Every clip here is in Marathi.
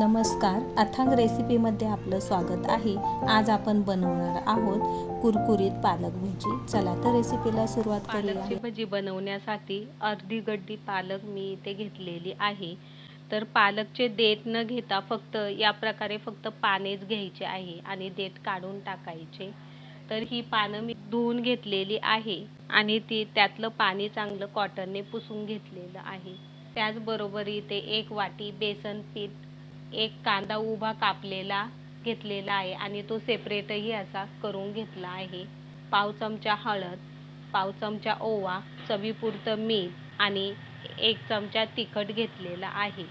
नमस्कार. अथांग रेसिपीमध्ये आपलं स्वागत आहे. आज आपण बनवणार आहोत कुरकुरीत पालक भजी. चला तर रेसिपीला सुरुवात पालकची करूया भजी बनवण्यासाठी अर्धी गड्डी पालक मी इथे घेतलेली आहे. तर पालकचे देठ न घेता फक्त या प्रकारे फक्त पानेच घ्यायचे आहे आणि देठ काढून टाकायचे. तर ही पानं मी धुवून घेतलेली आहे आणि ती त्यातलं पाणी चांगलं कॉटनने पुसून घेतलेलं आहे. त्याचबरोबर इथे एक वाटी बेसन पीठ एक कांदा उभा कापलेला घेतलेला आहे आणि तो सेपरेटही असा करून घेतला आहे. पाव चमचा हळद पाव चमचा ओवा चवीपुरतं मीठ आणि एक चमचा तिखट घेतलेला आहे.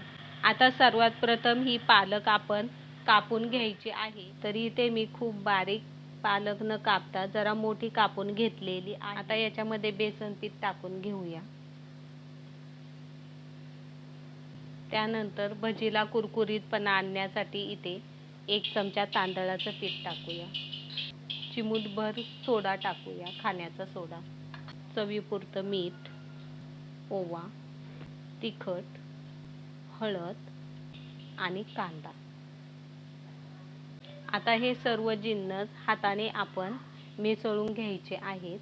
आता सर्वात प्रथम ही पालक आपण कापून घ्यायची आहे. तरी इथे मी खूप बारीक पालक न कापता जरा मोठी कापून घेतलेली आता याच्यामध्ये बेसन पीठ टाकून घेऊया. त्यानंतर भजीला कुरकुरीतपणा आणण्यासाठी इथे एक चमचा तांदळाचं पीठ टाकूया. चिमूटभर सोडा टाकूया खाण्याचा सोडा. चवीपुरतं मीठ ओवा तिखट हळद आणि कांदा. आता हे सर्व जिन्नस हाताने आपण मिसळून घ्यायचे आहेत.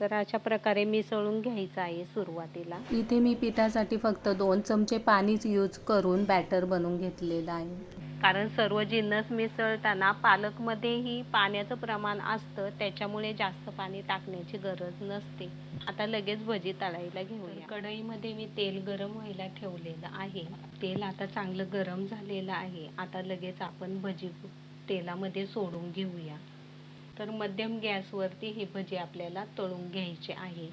तर अशा प्रकारे मिसळून घ्यायचं आहे सुरुवातीला. इथे मी पिठासाठी फक्त दोन चमचे पाणीच यूज करून बॅटर बनवून घेतलेलं आहे. कारण सर्व जिन्नस मिसळताना पालकमध्येही पाण्याचं प्रमाण असतं त्याच्यामुळे जास्त पाणी टाकण्याची गरज नसते. आता लगेच भजी तळायला घेऊया. कढईमध्ये मी तेल गरम व्हायला ठेवलेलं आहे. तेल आता चांगलं गरम झालेलं आहे. आता लगेच आपण भजी तेलामध्ये सोडून घेऊया. तर मध्यम गॅसवरती हे भजी आपल्याला तळून घ्यायची आहे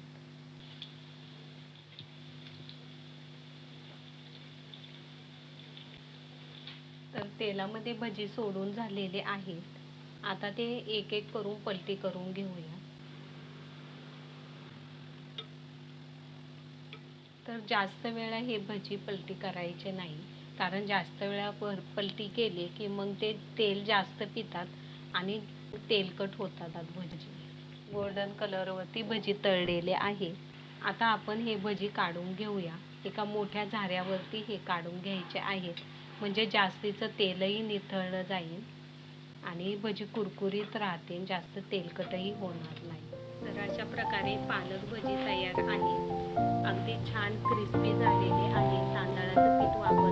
तर तेलामध्ये भजी सोडून झालेले आहेत. आता ते एक एक करून पलटी करून घेऊया. तर जास्त वेळा हे भजी पलटी करायचे नाही. कारण जास्त वेळा पलटी केली की मग ते तेल जास्त पितात आणि तेलकट होतात भजी. गोल्डन कलरवरती भजी तळलेले आहे. आता आपण हे भजी काढून घेऊया. एका मोठ्या झाऱ्यावरती हे काढून घ्यायचे आहेत म्हणजे जास्तीचं तेलही निथळलं जाईल आणि भजी कुरकुरीत राहते जास्त तेलकटही होणार नाही. तर अशा प्रकारे पालक भजी तयार आहे अगदी छान क्रिस्पी झालेली आहे तांदळाचं पीठ वापर